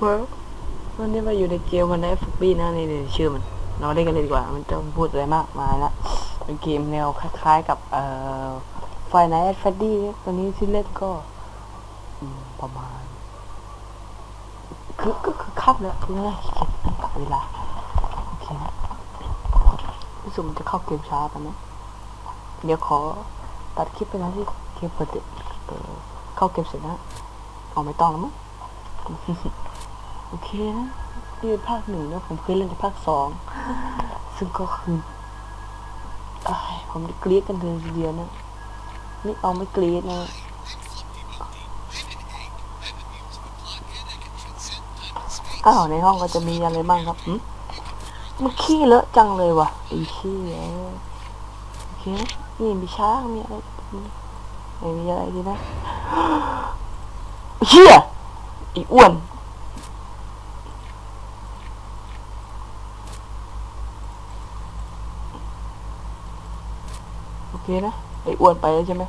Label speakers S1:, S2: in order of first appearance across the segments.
S1: อไปวันนี้มาอยู่ในเกมมันได้ฟุกบี้นะนี่นี่ชื่อมัน เราเล่นกันเลยดีกว่า มันจะพูดอะไรมากมายละเป็นเกมแนวคล้าย ๆ กับเอ่อไฟไนท์แฟดดี้ตอนนี้ที่เล่นก็ประมาณ คือก็คือคับแล้วคืออะไรขี้เกียจนั่งกลับเวลาโอเคนะรู้สึกมันจะเข้าเกมช้าไปนะเดี๋ยวขอตัดคลิปไปนะที่เกมเปิดเอ่อเข้าเกมเสร็จนะเอาไม่ต้องแล้วมั้ง โอเคนะนี่เป็นภาคหนึ่งนะผมเคยเล่นในภาคสองซึ่งก็คืออผมกรี๊ดกันเลยทีเดียวนะนี่เอาไม่กรี๊ดนะอ้าวในห้องก็จะมีอะไรบ้างครับหึมันขี้เลอะจังเลยว่ะไอ้ขี้เอ้ยโอเคนะนี่มีช้างมีอะไรไม่มีอะไรดีนะเฮียไอ้อ้วน โอเคนะไอ้อ้วนไปแล้วใช่ไหม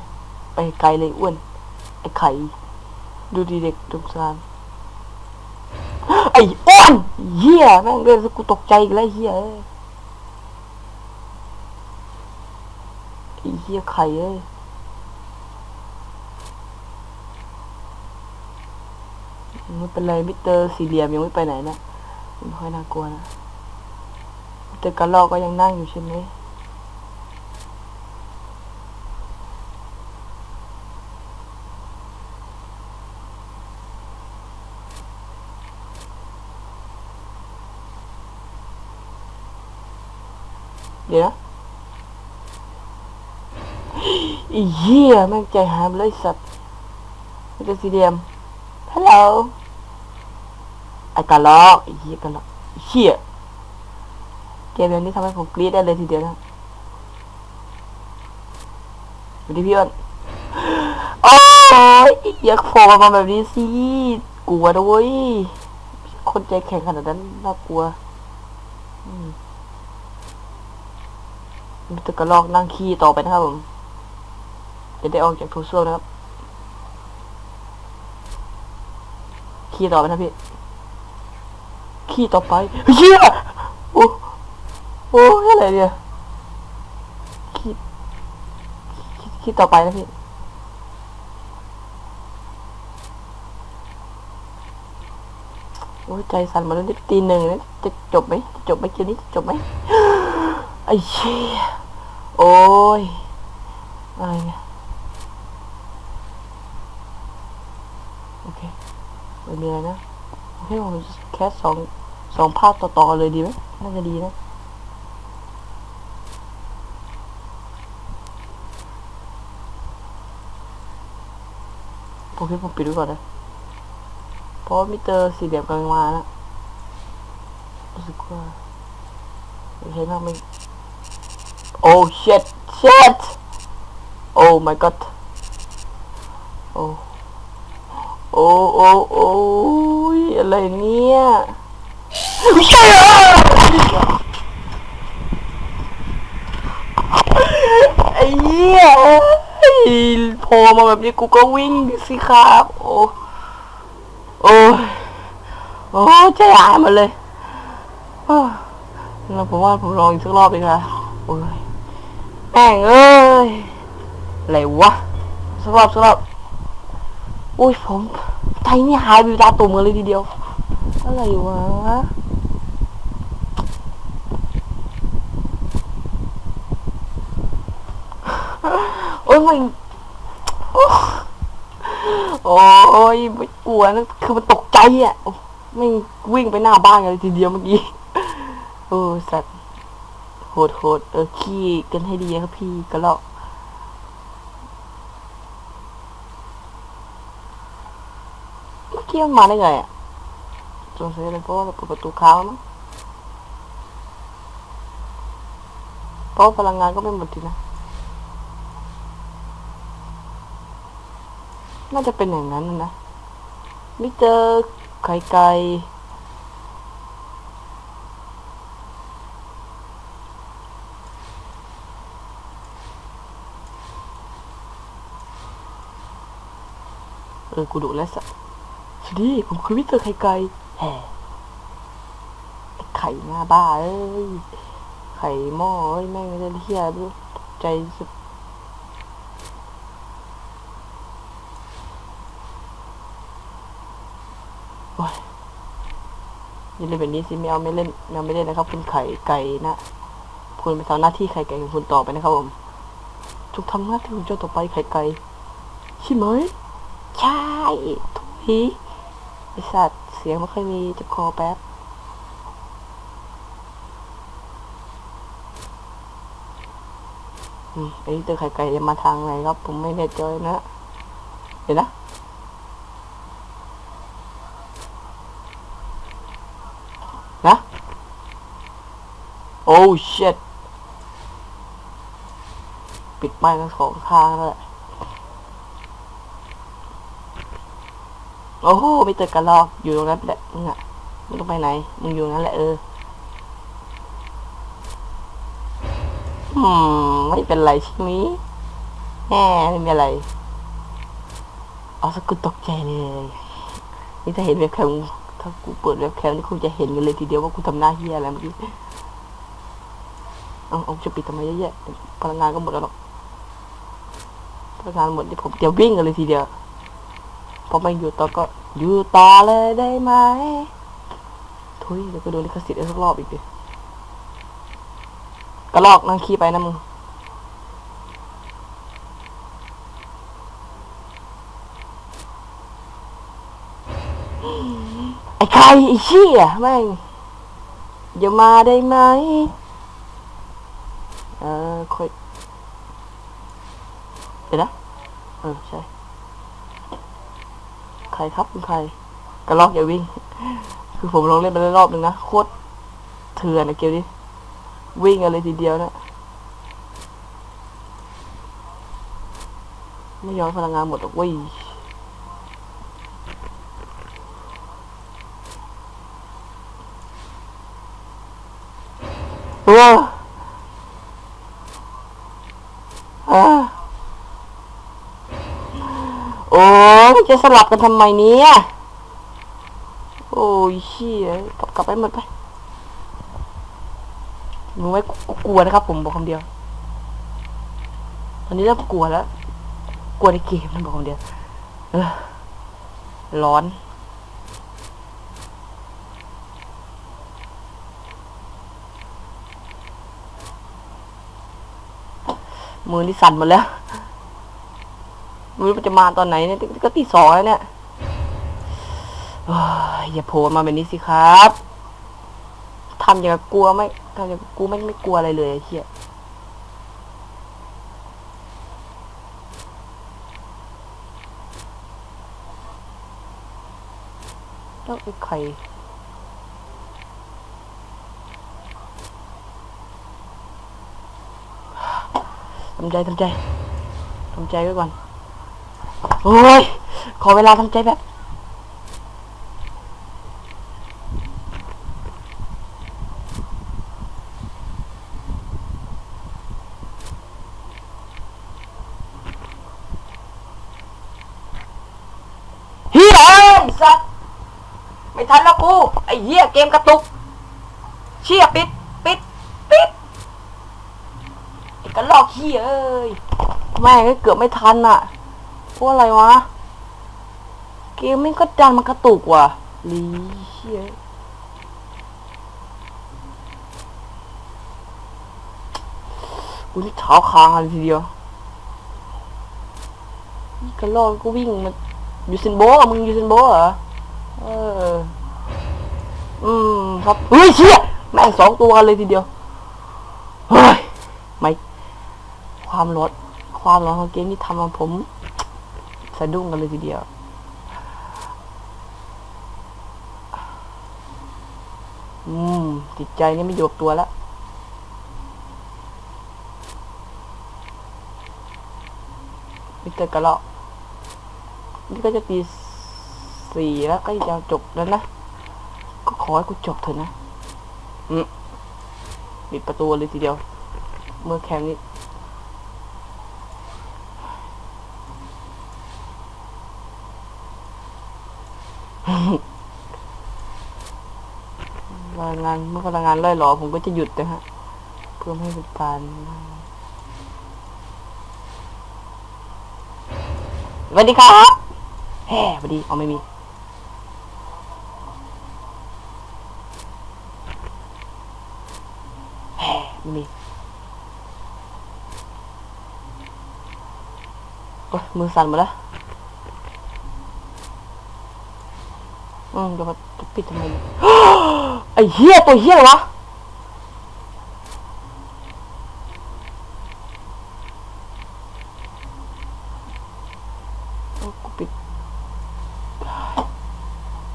S1: ไปไกลเลยอ้วนไอ้ไข่ดูดีเด็กตรงสารไอ้อ้วนเหี้ยแม่งเดินกูตกใจอีกแล้วเหี้ยเอ้ยไอ้เหี้ยไข่เอ้ยไม่เป็นไรมิเตอร์สี่เหลี่ยมยังไม่ไปไหนนะไม่ค่อยน่ากลัวนะมิสเตอร์กระลอกก็ยังนั่งอยู่ใช่ไหม เดี๋ยวอ้เหี้ยแม่งใจหายเลยสัตว์มันจะสีเดียมฮัลโหลไอ้กะลอกไอ้เหี้ยกะลอกไอ้เหี้ยเกมนี้ทำให้ผมกรี๊ดได้เลยทีเดียวนะสวัสดีพี่อ้นโอ้ยอยากโผล่มาแบบนี้สิกลัวด้วยคนใจแข็งขนาดนั้นน่ากลัว อืม ตึกกระลอกนั่งขี้ต่อไปนะครับผมจะได้ออกจากทูซ่วมนะครับ ขี้ต่อไปนะพี่ ขี้ต่อไปเฮียโอ้โอ้อะไรเนี่ย ขี้ขี้ขี้ต่อไปนะพี่โอ้ใจสั่นมาแล้วตีหนึ่งนะจะจบไหมจะจบไหมเกมนี้จะจบไหมไอ้เชี่ย โอ้ยอะไรเนี่ยโอเคไม่มีอะไรนะโอเคผมแค่สองสองภาคต่อๆเลยดีไหมน่าจะดีนะโอเคผมปิดไว้ก่อนนะเพราะมิเตอร์สีเหลี่ยมกำลังมานะรู้สึกว่าไม่ใช่มากไม่ Oh shit shit Oh my god โอ้โอ้โอ้โอ้ยอะไรเนี่ยไอ้เหี้ยเอ้ยโผล่มาแบบนี้กูก็วิ่งสิครับ โอ้โอ้ยโอ้ใจหายหมดเลยโอ้ยแล้วผมว่าผมลองอีกสักรอบดีกว่าโอ้ย แม่งเอ้ยอะไรวะสักรอบสักรอบอุ้ยผมใจนี่หายไปตาตุ่มกันเลยทีเดียว อะไรวะโอ้ยมันโอ้ยไม่กลัวนะคือมันตกใจอะไม่วิ่งไปหน้าบ้านกันเลยทีเดียวเมื่อกี้ โอ้สัตว์ โหดโหดเออขี้กันให้ดีนะครับพี่กระลอกเมื่อกี้มันมาได้ไงอะสงสัยเป็นเพราะว่าเปิดประตูค้างมั้งเพราะพลังงานก็ไม่หมดทีนะ น่าจะเป็นอย่างนั้นนะ ไมิสเตอไข่ไก่ เออ กูดุแล้วสัสสวัสดีผมคือมิเตอร์ไข่ไก่แห่ไข่หน้าบ้าเอ้ย ไข่หม้อเอ้ยแม่งไม่ได้เที่ยไม่รู้ใจสุดโอ้ยอย่าเล่นแบบนี้สิไม่เอาไม่เล่นไม่เอาไม่เล่นนะครับ คุณไข่ไก่นะคุณไปทำหน้าที่ไข่ไก่ของคุณต่อไปนะครับผมจงทำหน้าที่ของเจ้าต่อไปไข่ไก่ใช่ไหม ใช่ทุกทีไอสัตว์เสียงไม่ค่อยมีจะคอแป๊บอืมไอ้ตัวไข่ไก่จะมาทางไหนครับ ผมไม่แน่ใจนะเดี๋ยวนะนะโอ้เช็ดปิดไม้ทั้งสองข้างแล้วแหละ โอ้โหไม่เจอกระลอกอยู่ตรงนั้นแหละมึงอะมึงต้องไปไหนมึงอยู่นั่นแหละเอออืมไม่เป็นไรใช่ไหมแหมไม่เป็นไรเอาสกกูตกใจเลยนี่ถ้าเห็นเว็บแคมถ้ากูเปิดเว็บแคมนี่คงจะเห็นกันเลยทีเดียวว่ากูทำหน้าเฮียอะไรเมื่อกี้เอาเอาจะปิดทำไมเยอะแยะพลังงานก็หมดแล้วหรอกพลังงานหมดเดี๋ยวผมจะวิ่งกันเลยทีเดียว พอไม่อยู่ต่อก็อยู่ต่อเลยได้ไหมทุยเดี๋ยวก็โดนลิขสิทธิ์อีกสักรอบอีกดิกระลอกนั่งขี้ไปนะมึงไอ้ใครไอ้เชี่ยแม่งอย่ามาได้ไหมเออค่อยเดี๋ยวนะเออใช่ ใครครับคุณใครกระลอกอย่าวิ่ง คือผมลองเล่นไปแล้รอบหนึ่งนะโคตรเถื่อนนะเกมนี้วิ่งอะไรทีเดียวนะไม่ย้อนพลังงานหมดหรอกเว้ยเอออ่าโอ้ย จะสลับกันทำไมเนี่ยโอ้ยเชี่ยกลับกลับไปหมดไปหนูไม่กลัวนะครับ ผมบอกคำเดียว ตอนนี้เริ่มกลัวแล้ว กลัวในเกมนะบอกคำเดียวร้อนมือนี่สั่นหมดแล้ว ไม่รู้จะมาตอนไหนเนี่ยก็ตีสองแล้วเนี่ยอย่าโผล่มาแบบนี้สิครับทำอย่างกลัวไม่ทำอย่างกูไม่ไม่กลัวอะไรเลยไอ้เหี้ยแล้วไอ้ใครทำใจทำใจทำใจไว้ก่อน โอ้ย ขอเวลาทำใจแบบเฮียเอ้ยสัตว์ไม่ทันแล้วกู ไอ้เหี้ยเกมกระตุก เชี่ยปิด ปิด ปิดไอ้กระลอกเหี้ยเอ้ยแม่งเกือบไม่ทันอะ วกอะไรวะ เกมไม่ก็ดันมันกระตุกว่ะลีเชี่ยกูนี่เท้าคางเลยทีเดียวนี่กระลอกก็วิ่งมันยูซินโบะมึงยูซินโบะเหรอ เออ อืมครับ เฮ้ยเชี่ยแม่งสองตัวกันเลยทีเดียว เฮ้ย ไม่ ความร้อนความร้อนของเกมนี่ทำให้ผม สะดุ้งกันเลยทีเดียว อืม จิตใจนี่ไม่อยู่กับตัวแล้วมิเตอร์กระเลาะนี่ก็จะตีสี่แล้วก็จะจบแล้วนะ ก็ขอให้กูจบเถอะนะ อืมปิดประตูเลยทีเดียว เมื่อแคมนี้ พลังานเมื่อพลังงานล่อยหลอผมก็จะหยุดนะฮะ เพื่อไม่ให้เป็นการสวัสดีครับแฮ่สวัสดีเอาไม่มีแฮ่ไม่มีโอ๊ยมือสั่นหมดแล้ว อืมจะมาจะปิดทำไมเนี่ยไอ้เหี้ยตัวเหี้ยวะโอ้กูปิด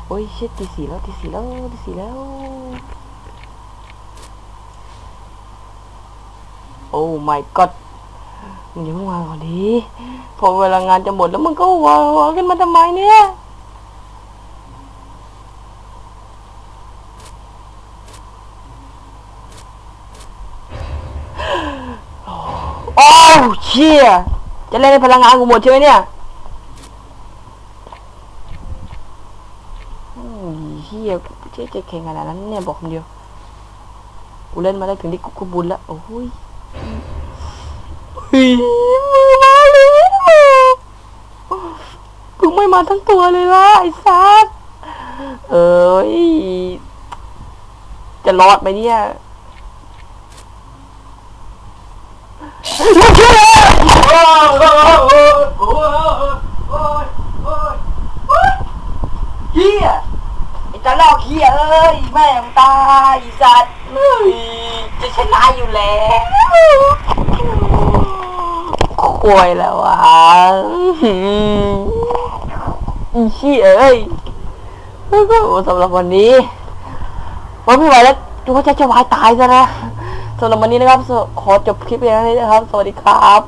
S1: โอ้ยเช็ดตีสี่แล้วตีสี่แล้วตีสี่แล้ว โอ้ my god มึงอย่าเพิ่งวางก่อนดิพอเวลางานจะหมดแล้วมึงก็วางวางขึ้นมาทำไมเนี่ย โอ้เชี่ยจะเล่นในพลังงานกูหมดใช่ไหมเนี่ยเฮียเจ๊จะแข่งขนาดนั้นเนี่ยบอกคำเดียว กูเล่นมาได้ถึงที่กูบุญแล้ว โอ้ยเฮ้ยมือมาเลยกูไม่มาทั้งตัวเลยล่ะไอ้สัสเอ้ย จะรอดไหมเนี่ย ไม่ เชื่อเฮียไอ้ตาลอกเฮียเอ้ยแม่งตายอ้สัตว์เฮ้ยจะชนะอยู่แล้วควยแล้วอะอีเฮียเอ้ยแล้วก็สำหรับวันนี้วันไม่ไหวแล้วดูว่าจะจะวายตายซะนะ สำหรับวันนี้นะครับขอจบคลิปเพียงเท่านี้นะครับ สวัสดีครับ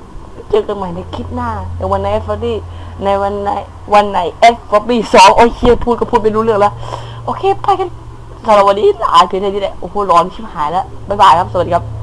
S1: เจอกันใหม่ในคลิปหน้าในวันไหนเอฟฟอบี้ในวันไหนวันไหนเอฟฟอบี้สองโอ้ยเคียพูดก็พูดไม่รู้เรื่องแล้ว โอเคไปกันสำหรับวันนี้ลาเพียงเท่านี้แหละโอ้โหร้อนชิบหายแล้วบ๊ายบายครับ สวัสดีครับ